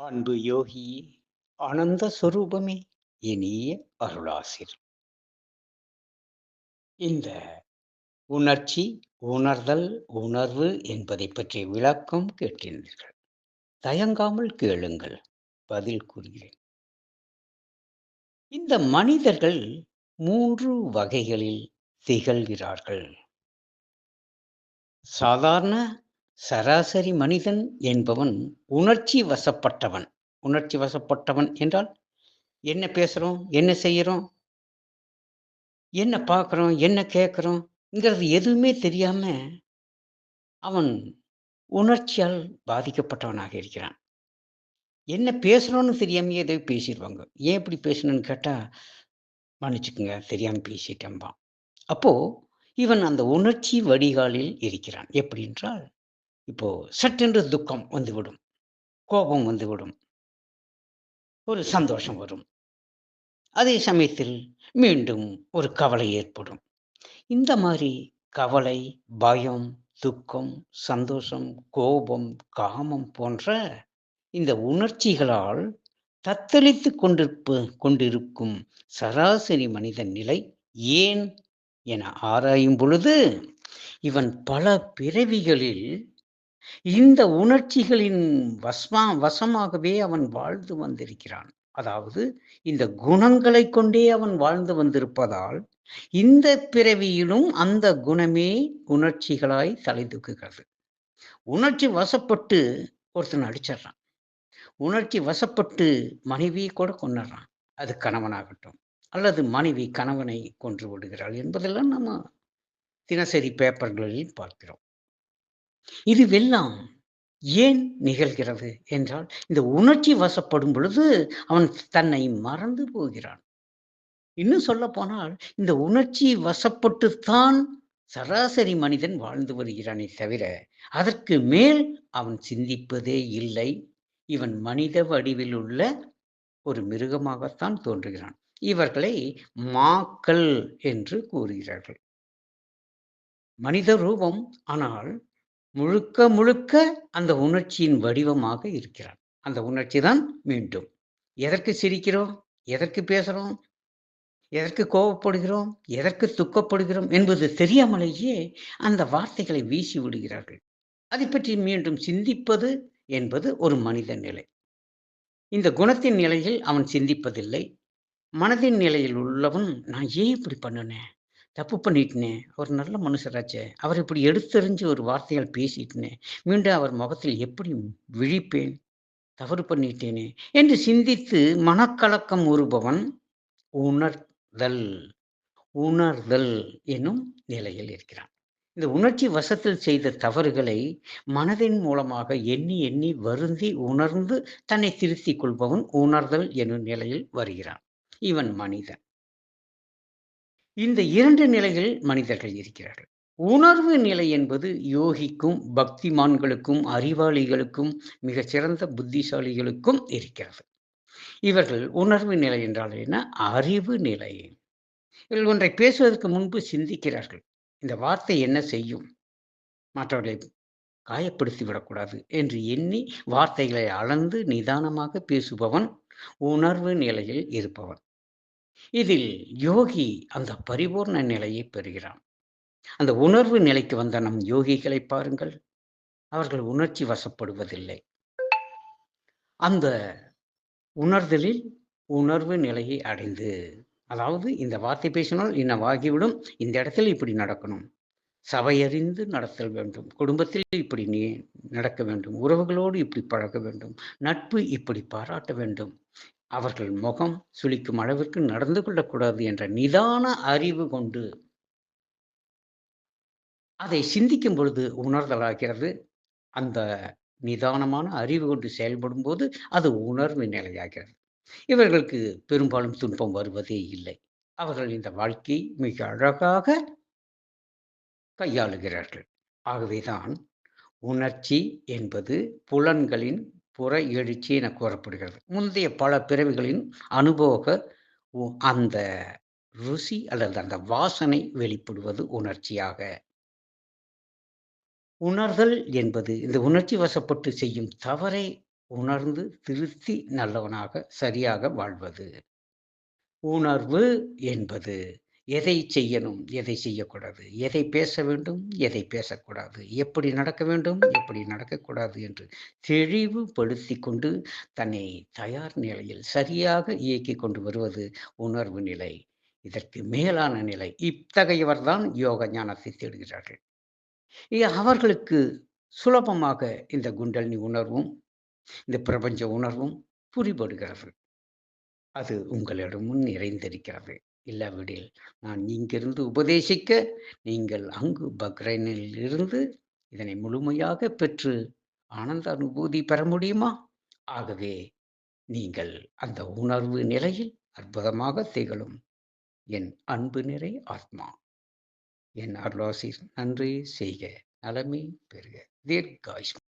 அன்பு யோகி ஆனந்த சுரூபமே இனிய அருளாசிர். இந்த உணர்ச்சி உணர்தல் உணர்வு என்பதை பற்றிய விளக்கம் கேட்கின்றீர்கள் தயங்காமல் கேளுங்கள். பதில் கூறுகிறேன். இந்த மனிதர்கள் மூன்று வகைகளில் திகழ்கிறார்கள். சாதாரண சராசரி மனிதன் என்பவன் உணர்ச்சி வசப்பட்டவன். உணர்ச்சி வசப்பட்டவன் என்றால் என்ன பேசுகிறோம் என்ன செய்கிறோம் என்ன பார்க்குறோம்? என்ன கேட்குறோங்கிறது எதுவுமே தெரியாமல் அவன் உணர்ச்சியால் பாதிக்கப்பட்டவனாக இருக்கிறான். என்ன பேசுகிறோன்னு தெரியாமையே ஏதோ பேசிடுவாங்க. ஏன் இப்படி பேசணும்னு கேட்டால் மன்னிச்சுக்குங்க தெரியாமல் பேசிட்டேன்பான் அப்போது இவன் அந்த உணர்ச்சி வடிகாலில் இருக்கிறான். எப்படி என்றால் இப்போ சட்டென்று துக்கம் வந்துவிடும். கோபம் வந்துவிடும். ஒரு சந்தோஷம் வரும். அதே சமயத்தில் மீண்டும் ஒரு கவலை ஏற்படும். இந்த மாதிரி கவலை பயம் துக்கம் சந்தோஷம் கோபம் காமம் போன்ற இந்த உணர்ச்சிகளால் தத்தளித்து கொண்டிருப்பு கொண்டிருக்கும் சராசரி மனிதன் நிலை ஏன் என ஆராயும் பொழுது இவன் பல பிறவிகளில் இந்த உணர்ச்சிகளின் வசமா வசமாகவே அவன் வாழ்ந்து வந்திருக்கிறான். அதாவது இந்த குணங்களை கொண்டே அவன் வாழ்ந்து வந்திருப்பதால் இந்த பிறவியிலும் அந்த குணமே உணர்ச்சிகளாய் தலை தூக்குகிறது உணர்ச்சி வசப்பட்டு ஒருத்தன் அடிச்சிடுறான். உணர்ச்சி வசப்பட்டு மனைவியை கூட கொண்டுறான் அது கணவனாகட்டும் அல்லது மனைவி கணவனை கொன்று விடுகிறாள் என்பதெல்லாம் நம்ம தினசரி பேப்பர்களில் பார்க்கிறோம். இதுவெல்லாம் ஏன் நிகழ்கிறது என்றால் இந்த உணர்ச்சி வசப்படும் பொழுது அவன் தன்னை மறந்து போகிறான். இன்னும் சொல்ல போனால் இந்த உணர்ச்சி வசப்பட்டுத்தான் சராசரி மனிதன் வாழ்ந்து வருகிறானே தவிர அதற்கு மேல் அவன் சிந்திப்பதே இல்லை. இவன் மனித வடிவில் உள்ள ஒரு மிருகமாகத்தான் தோன்றுகிறான். இவர்களை மாக்கள் என்று கூறுகிறார்கள். மனித ரூபம் ஆனால் முழுக்க முழுக்க அந்த உணர்ச்சியின் வடிவமாக இருக்கிறான் அந்த உணர்ச்சி தான் மீண்டும். எதற்கு சிரிக்கிறோம்? எதற்கு பேசுகிறோம் எதற்கு கோபப்படுகிறோம் எதற்கு துக்கப்படுகிறோம் என்பது தெரியாமலேயே அந்த வார்த்தைகளை வீசி விடுகிறார்கள். அதை பற்றி மீண்டும் சிந்திப்பது என்பது ஒரு மனித நிலை. இந்த குணத்தின் நிலையில் அவன் சிந்திப்பதில்லை. மனதின் நிலையில் உள்ளவன் நான் ஏன் இப்படி பண்ணினேன்? தப்பு பண்ணிட்டனே அவர் நல்ல மனுஷராச்சே. அவர் இப்படி எடுத்தெறிஞ்சு ஒரு வார்த்தையால் பேசிட்டனே மீண்டும் அவர் முகத்தில் எப்படி விழிப்பேன்? தவறு பண்ணிட்டேனே என்று சிந்தித்து மனக்கலக்கம் உறுபவன் உணர்தல் உணர்தல் என்னும் நிலையில் இருக்கிறான். இந்த உணர்ச்சி வசத்தில் செய்த தவறுகளை மனதின் மூலமாக எண்ணி எண்ணி வருந்தி உணர்ந்து தன்னை திருத்திக் கொள்பவன் உணர்தல் என்னும் நிலையில் வருகிறான். இவன் மனிதன். இந்த இரண்டு நிலையில் மனிதர்கள் இருக்கிறார்கள். உணர்வு நிலை என்பது யோகிக்கும் பக்திமான்களுக்கும் அறிவாளிகளுக்கும் மிகச்சிறந்த புத்திசாலிகளுக்கும் இருக்கிறது. இவர்கள் உணர்வு நிலை என்றால் என்ன? அறிவு நிலை. இவர்கள் ஒன்றை பேசுவதற்கு முன்பு சிந்திக்கிறார்கள். இந்த வார்த்தை என்ன செய்யும்? மற்றவர்களை காயப்படுத்தி விடக்கூடாது என்று எண்ணி வார்த்தைகளை அளந்து நிதானமாக பேசுபவன் உணர்வு நிலையில் இருப்பவன். இதில் யோகி அந்த பரிபூர்ண நிலையை பெறுகிறான். அந்த உணர்வு நிலைக்கு வந்த நம் யோகிகளை பாருங்கள். அவர்கள் உணர்ச்சி வசப்படுவதில்லை. அந்த உணர்தலில் உணர்வு நிலையை அடைந்து அதாவது இந்த வார்த்தை பேசினால் இன்னவாகிவிடும் இந்த இடத்தில் இப்படி நடக்கணும். சபையறிந்து நடத்தல் வேண்டும். குடும்பத்தில் இப்படி நீ நடக்க வேண்டும். உறவுகளோடு இப்படி பழக வேண்டும். நட்பு இப்படி பாராட்ட வேண்டும். அவர்கள் முகம் சுளிக்கும் அளவிற்கு நடந்து கொள்ளக்கூடாது என்ற நிதான அறிவு கொண்டு அதை சிந்திக்கும் பொழுது உணர்தலாகிறது. அந்த நிதானமான அறிவு கொண்டு செயல்படும் போது அது உணர்வு நிலையாகிறது. இவர்களுக்கு பெரும்பாலும் துன்பம் வருவதே இல்லை. அவர்கள் இந்த வாழ்க்கை மிக அழகாக கையாளுகிறார்கள். ஆகவேதான் உணர்ச்சி என்பது புலன்களின் புற எழுச்சி என கூறப்படுகிறது. முந்தைய பல பிறவிகளின் அனுபவ அந்த ருசி அல்லது அந்த வாசனை வெளிப்படுவது உணர்ச்சியாக. உணர்தல் என்பது இந்த உணர்ச்சி வசப்பட்டு செய்யும் தவறை உணர்ந்து திருத்தி நல்லவனாக சரியாக வாழ்வது. உணர்வு என்பது எதை செய்யணும் எதை செய்யக்கூடாது? எதை பேச வேண்டும் எதை பேசக்கூடாது? எப்படி நடக்க வேண்டும் எப்படி நடக்கக்கூடாது என்று தெளிவுபடுத்தி கொண்டு தன்னை தயார் நிலையில் சரியாக இயக்கி கொண்டு வருவது உணர்வு நிலை. இதற்கு மேலான நிலை. இத்தகையவர்தான் யோக ஞானத்தை தேடுகிறார்கள். அவர்களுக்கு சுலபமாக இந்த குண்டலினி உணர்வும் இந்த பிரபஞ்ச உணர்வும் புரிபடுகிறது. அது உங்களிடமும் நிறைந்திருக்கிறது. இல்லாவிடில் நான் இங்கிருந்து உபதேசிக்க நீங்கள் அங்கு பக்ரைனில் இருந்து இதனை முழுமையாக பெற்று ஆனந்த அனுபூதி பெற முடியுமா? ஆகவே நீங்கள் அந்த உணர்வு நிலையில் அற்புதமாக திகழும். என் அன்பு நிறை ஆத்மா. என் அருளாசி நன்றி செய்க. நலமே பெறுக தீர்காயுஷ்மா